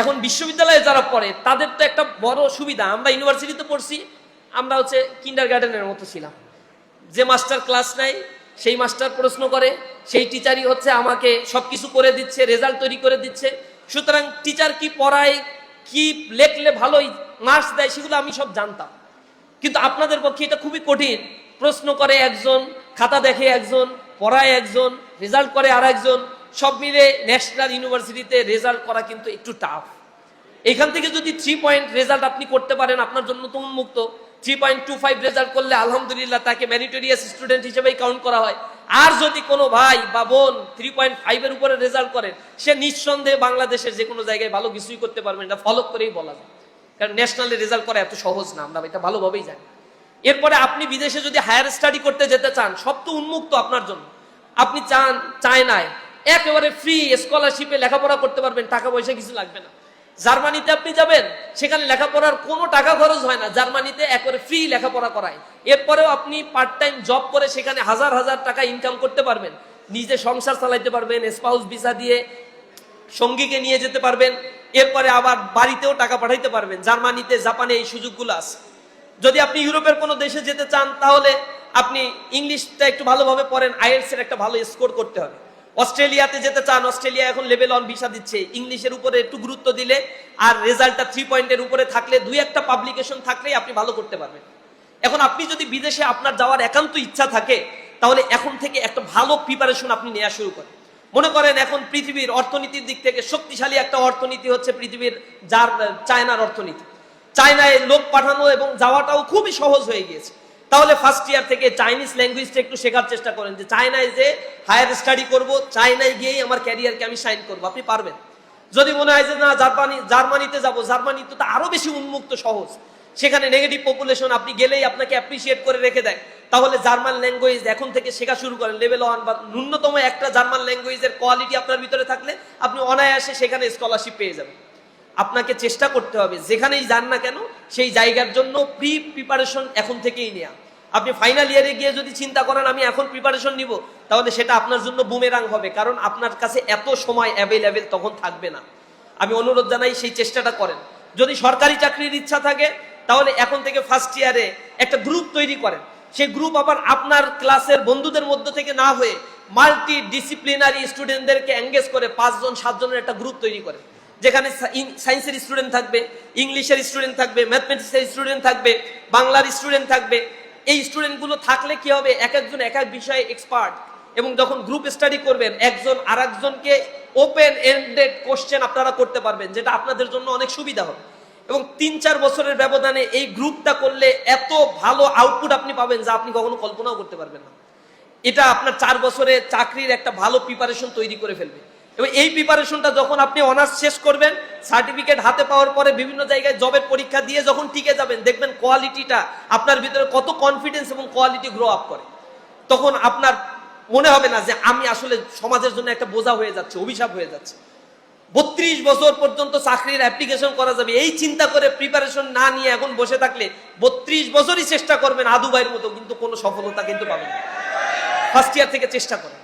এখন বিশ্ববিদ্যালয়ে যারা পড়ে, তাদের তো একটা বড় সুবিধা। আমরা ইউনিভার্সিটিতে পড়ছি, আমরা হচ্ছে কিন্ডার গার্ডেনের মতো ছিলাম। যে মাস্টার ক্লাস নেয় সেই মাস্টার প্রশ্ন করে, সেই টিচারই হচ্ছে আমাকে সব কিছু করে দিচ্ছে, রেজাল্ট তৈরি করে দিচ্ছে। সুতরাং টিচার কি পড়ায়, কি লেখলে ভালোই মার্কস দেয়, সেগুলো আমি সব জানতাম। কিন্তু আপনাদের পক্ষে এটা খুবই কঠিন। প্রশ্ন করে একজন, খাতা দেখে একজন, পড়ায় একজন, রেজাল্ট করে আর একজন সব মিলে ন্যাশনাল ইউনিভার্সিটিতে রেজাল্ট করা কিন্তু একটু টাফ এখান থেকে যদি থ্রি পয়েন্ট রেজাল্ট আপনি করতে পারেন, আপনার জন্য তো উন্মুক্ত। Three point two five result করলে আলহামদুলিল্লাহ তাকে ম্যারিটোরিয়াস স্টুডেন্ট হিসেবেই কাউন্ট করা হয়। আর যদি কোনো ভাই বা বোন থ্রি পয়েন্ট ফাইভের উপরে রেজাল্ট করেন, সে নিঃসন্দেহে বাংলাদেশের যে কোনো জায়গায় ভালো কিছুই করতে পারবেন এটা ফলো করেই বলা যায়। কারণ ন্যাশনালে রেজাল্ট করা এত সহজ না, আমরা এটা ভালোভাবেই জানি। এরপরে আপনি বিদেশে যদি হায়ার স্টাডি করতে যেতে চান, সব তো উন্মুক্ত আপনার জন্য। আপনি চান চায়নায় একেবারে ফ্রি স্কলারশিপে লেখাপড়া করতে পারবেন, টাকা পয়সা কিছু লাগবে না। জার্মানিতে আপনি যাবেন, সেখানে লেখাপড়ার কোনো টাকা খরচ হয় না, জার্মানিতে একবারে ফ্রি লেখাপড়া করায়। এরপরেও আপনি পার্ট টাইম জব করে সেখানে হাজার হাজার টাকা ইনকাম করতে পারবেন, নিজে সংসার চালাইতে পারবেন স্পাউস ভিসা দিয়ে সঙ্গীকে নিয়ে যেতে পারবেন, এরপরে আবার বাড়িতেও টাকা পাঠাইতে পারবেন, জার্মানিতে, জাপানে এই সুযোগগুলো আছে। যদি আপনি ইউরোপের কোনো দেশে যেতে চান, তাহলে আপনি ইংলিশটা একটু ভালোভাবে পড়েন, আইএলস এর একটা ভালো স্কোর করতে হবে। অস্ট্রেলিয়াতে যেতে চান, অস্ট্রেলিয়া এখন লেভেল অন ভিসা দিচ্ছে। ইংলিশের উপরে একটু গুরুত্ব দিলে আর রেজাল্টটা থ্রি পয়েন্টের উপরে থাকলে দুই একটা পাবলিকেশন থাকলেই আপনি ভালো করতে পারবেন। এখন আপনি যদি বিদেশে আপনার যাওয়ার একান্ত ইচ্ছা থাকে, তাহলে এখন থেকে একটা ভালো প্রিপারেশন আপনি নেওয়া শুরু করেন। মনে করেন এখন পৃথিবীর অর্থনীতির দিক থেকে শক্তিশালী একটা অর্থনীতি হচ্ছে পৃথিবীর যার, চায়নার অর্থনীতি। চায়নায় লোক পাঠানো এবং যাওয়াটাও খুবই সহজ হয়ে গিয়েছে। তাহলে ফার্স্ট ইয়ার থেকে চাইনিজ ল্যাঙ্গুয়েজটা একটু শেখার চেষ্টা করেন যে চায়নায় যে হায়ার স্টাডি করব চায়নায় গিয়েই আমার ক্যারিয়ারকে আমি সাইন করব, আপনি পারবেন। যদি মনে হয় যে না, জার্মানি, জার্মানিতে যাব, জার্মানিতে তো আরও বেশি উন্মুক্ত সহজ। সেখানে নেগেটিভ পপুলেশন আপনি গেলেই আপনাকে অ্যাপ্রিসিয়েট করে রেখে দেয়। তাহলে জার্মান ল্যাঙ্গুয়েজ এখন থেকে শেখা শুরু করেন। লেভেল ওয়ান বা ন্যূনতম একটা জার্মান ল্যাঙ্গুয়েজের কোয়ালিটি আপনার ভিতরে থাকলে আপনি অনায়াসে সেখানে স্কলারশিপ পেয়ে যাবেন। আপনাকে চেষ্টা করতে হবে। যেখানেই যান না কেন, সেই জায়গার জন্য প্রি প্রিপারেশন এখন থেকেই নেওয়া আপনি ফাইনাল ইয়ারে গিয়ে যদি চিন্তা করেন, আমি এখন প্রিপারেশন নিব, তাহলে সেটা আপনার জন্য বুমেরাং হবে। কারণ আপনার কাছে এত সময় অ্যাভেলেবেল তখন থাকবে না। আমি অনুরোধ জানাই, সেই চেষ্টাটা করেন। যদি সরকারি চাকরির ইচ্ছা থাকে, তাহলে এখন থেকে ফার্স্ট ইয়ারে একটা গ্রুপ তৈরি করেন। সেই গ্রুপ আবার আপনার ক্লাসের বন্ধুদের মধ্য থেকে না হয়ে মাল্টি ডিসিপ্লিনারি স্টুডেন্টদেরকে এঙ্গেজ করে পাঁচজন, সাতজনের একটা গ্রুপ তৈরি করেন। যেখানে সায়েন্সের স্টুডেন্ট থাকবে ইংলিশের স্টুডেন্ট থাকবে ম্যাথমেটিক্সের স্টুডেন্ট থাকবে, বাংলার স্টুডেন্ট থাকবে, এই স্টুডেন্টগুলো থাকলে কি হবে? এক একজন এক এক বিষয়ে এক্সপার্ট এবং যখন গ্রুপ স্টাডি করবেন, একজন আর একজনকে ওপেন এন্ডেড কোশ্চেন আপনারা করতে পারবেন, যেটা আপনাদের জন্য অনেক সুবিধা হবে। এবং তিন চার বছরের ব্যবধানে এই গ্রুপটা করলে এত ভালো আউটপুট আপনি পাবেন যা আপনি কখনো কল্পনাও করতে পারবেন না। এটা আপনার চার বছরে চাকরির একটা ভালো প্রিপারেশন তৈরি করে ফেলবে। এবং এই প্রিপারেশনটা যখন আপনি অনার্স শেষ করবেন সার্টিফিকেট হাতে পাওয়ার পরে বিভিন্ন জায়গায় জবের পরীক্ষা দিয়ে যখন টিকে যাবেন, দেখবেন কোয়ালিটিটা আপনার ভিতরে কত কনফিডেন্স এবং কোয়ালিটি গ্রো আপ করে। তখন আপনার মনে হবে না যে আমি আসলে সমাজের জন্য একটা বোঝা হয়ে যাচ্ছে, অভিশাপ হয়ে যাচ্ছে। বত্রিশ বছর পর্যন্ত চাকরির অ্যাপ্লিকেশন করা যাবে, এই চিন্তা করে প্রিপারেশন না নিয়ে এখন বসে থাকলে বত্রিশ বছরই চেষ্টা করবেন আদু ভাইয়ের মতো, কিন্তু কোনো সফলতা কিন্তু পাবেন ফার্স্ট ইয়ার থেকে চেষ্টা করেন।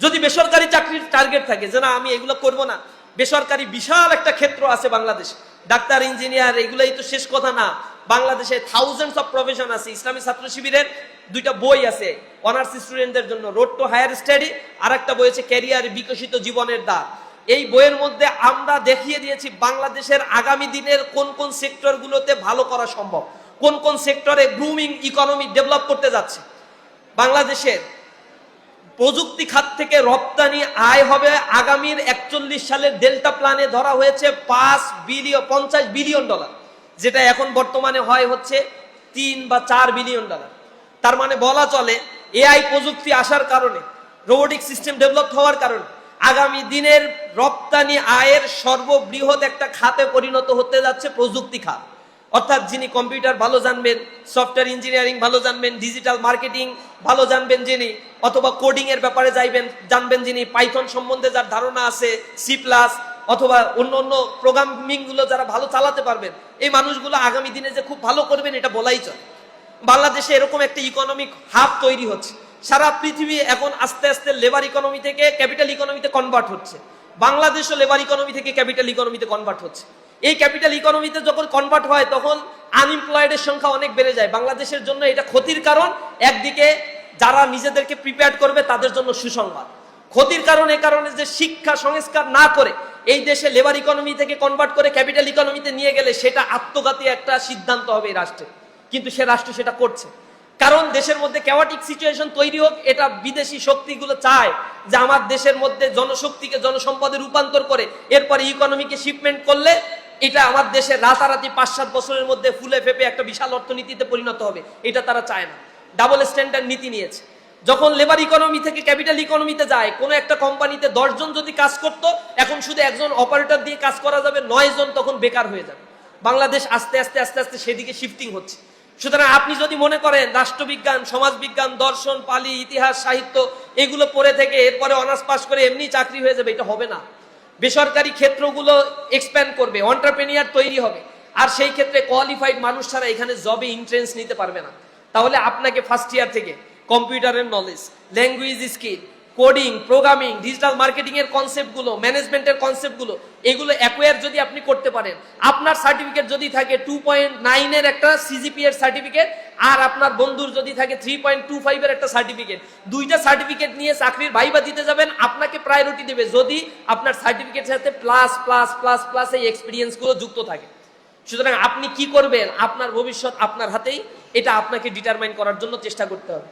যদি বেসরকারি চাকরির টার্গেট থাকে, যে না, আমি এগুলো করব না। বেসরকারি বিশাল একটা ক্ষেত্র আছে বাংলাদেশ। ডাক্তার ইঞ্জিনিয়ার এগুলোই তো শেষ কথা না। বাংলাদেশে থাউজেন্ডস অফ প্রফেশন আছে। ইসলামী ছাত্র শিবিরের দুইটা বই আছে অনার্স স্টুডেন্টদের জন্য। রোড টু হায়ার স্টাডি আর একটা বই আছে ক্যারিয়ার বিকশিত জীবনের দ্বার। এই বইয়ের মধ্যে আমরা দেখিয়ে দিয়েছি বাংলাদেশের আগামী দিনের কোন কোন সেক্টরগুলোতে ভালো করা সম্ভব। কোন কোন সেক্টরে গ্রুমিং ইকোনমি ডেভেলপ করতে যাচ্ছে। বাংলাদেশের প্রযুক্তি খাত থেকে রপ্তানি আয় হবে আগামীর একচল্লিশ সালের ডেল্টা প্ল্যানে ধরা হয়েছে পাঁচ বিলিয়ন, পঞ্চাশ বিলিয়ন ডলার, যেটা এখন বর্তমানে হয় হচ্ছে তিন বা চার বিলিয়ন ডলার। তার মানে বলা চলে, এআই প্রযুক্তি আসার কারণে, রোবোটিক সিস্টেম ডেভেলপ হওয়ার কারণে, আগামী দিনের রপ্তানি আয়ের সর্ববৃহৎ একটা খাতে পরিণত হতে যাচ্ছে প্রযুক্তি খাত। অর্থাৎ যিনি কম্পিউটার ভালো জানবেন, সফটওয়্যার ইঞ্জিনিয়ারিং ভালো জানবেন, ডিজিটাল মার্কেটিং ভালো জানবেন যিনি, অথবা কোডিং এর ব্যাপারে যাইবেন, জানবেন যিনি পাইথন সম্বন্ধে যার ধারণা আছে সি প্লাস অথবা অন্য অন্য প্রোগ্রামিংগুলো যারা ভালো চালাতে পারবেন, এই মানুষগুলো আগামী দিনে যে খুব ভালো করবেন, এটা বলাই চলে। বাংলাদেশে এরকম একটা ইকোনমিক হাব তৈরি হচ্ছে। সারা পৃথিবী এখন আস্তে আস্তে লেবার ইকোনমি থেকে ক্যাপিটাল ইকোনমিতে কনভার্ট হচ্ছে। বাংলাদেশও লেবার ইকোনমি থেকে ক্যাপিটাল ইকোনমিতে কনভার্ট হচ্ছে। এই ক্যাপিটাল ইকোনমিতে যখন কনভার্ট হয়, তখন আনএমপ্লয়েডের সংখ্যা অনেক বেড়ে যায়। বাংলাদেশের জন্য এটা ক্ষতির কারণ। একদিকে যারা নিজেদেরকে প্রিপেয়ার করবে, তাদের জন্য সুসংবাদ। ক্ষতির কারণ এ কারণে যে শিক্ষা সংস্কার না করে, এই দেশে লেবার ইকোনমি থেকে কনভার্ট করে ক্যাপিটাল ইকোনমিতে নিয়ে গেলে সেটা আত্মঘাতী একটা সিদ্ধান্ত হবে এই রাষ্ট্রে। কিন্তু সে রাষ্ট্র সেটা করছে। কারণ দেশের মধ্যে ক্যাওয়াটিক সিচুয়েশন তৈরি হোক, এটা বিদেশি শক্তিগুলো চায় যে আমার দেশের মধ্যে জনশক্তিকে জনসম্পদে রূপান্তর করে, এরপরে ইকোনমিকে শিপমেন্ট করলে এটা আমার দেশে রাতারাতি পাঁচ সাত বছরের মধ্যে ফুলে ফেপে একটা বিশাল অর্থনীতিতে পরিণত হবে, এটা তারা চায় না। ডাবল স্ট্যান্ডার্ড নীতি নিয়েছে। যখন লেবার ইকোনমি থেকে ক্যাপিটাল ইকোনমিতে যায়, কোনো একটা কোম্পানিতে দশজন যদি কাজ করত, এখন শুধু একজন অপারেটর দিয়ে কাজ করা যাবে নয় জন তখন বেকার হয়ে যাবে। বাংলাদেশ আস্তে আস্তে আস্তে আস্তে সেদিকে শিফটিং হচ্ছে। সুতরাং আপনি যদি মনে করেন রাষ্ট্রবিজ্ঞান, সমাজবিজ্ঞান, দর্শন, পালি, ইতিহাস, সাহিত্য, এগুলো পড়ে থেকে এরপরে অনার্স পাস করে এমনি চাকরি হয়ে যাবে, এটা হবে না। বেসরকারি ক্ষেত্রগুলো এক্সপ্যান্ড করবে অন্টারপ্রেনিয়ার তৈরি হবে। আর সেই ক্ষেত্রে কোয়ালিফাইড মানুষ ছাড়া এখানে জবে ইন্ট্রেন্স নিতে পারবে না। তাহলে আপনাকে ফার্স্ট ইয়ার থেকে কম্পিউটারের knowledge language skill coding programming digital marketing এর কনসেপ্টগুলো ম্যানেজমেন্টের কনসেপ্টগুলো এগুলো অ্যাকোয়ার যদি আপনি করতে পারেন, আপনার সার্টিফিকেট যদি থাকে টু পয়েন্ট নাইনের একটা সিজিপি এর সার্টিফিকেট আর আপনার বন্ধুর যদি থাকে থ্রি পয়েন্ট টু ফাইভের একটা সার্টিফিকেট দুইটা সার্টিফিকেট নিয়ে চাকরির ভাইবা দিতে যাবেন, আপনাকে প্রায়োরিটি দেবে যদি আপনার সার্টিফিকেটের সাথে প্লাস প্লাস প্লাস প্লাস এই এক্সপিরিয়েন্সগুলো যুক্ত থাকে। সুতরাং আপনি কি করবেন? আপনার ভবিষ্যৎ আপনার হাতেই, এটা আপনাকে ডিটারমাইন করার জন্য চেষ্টা করতে হবে।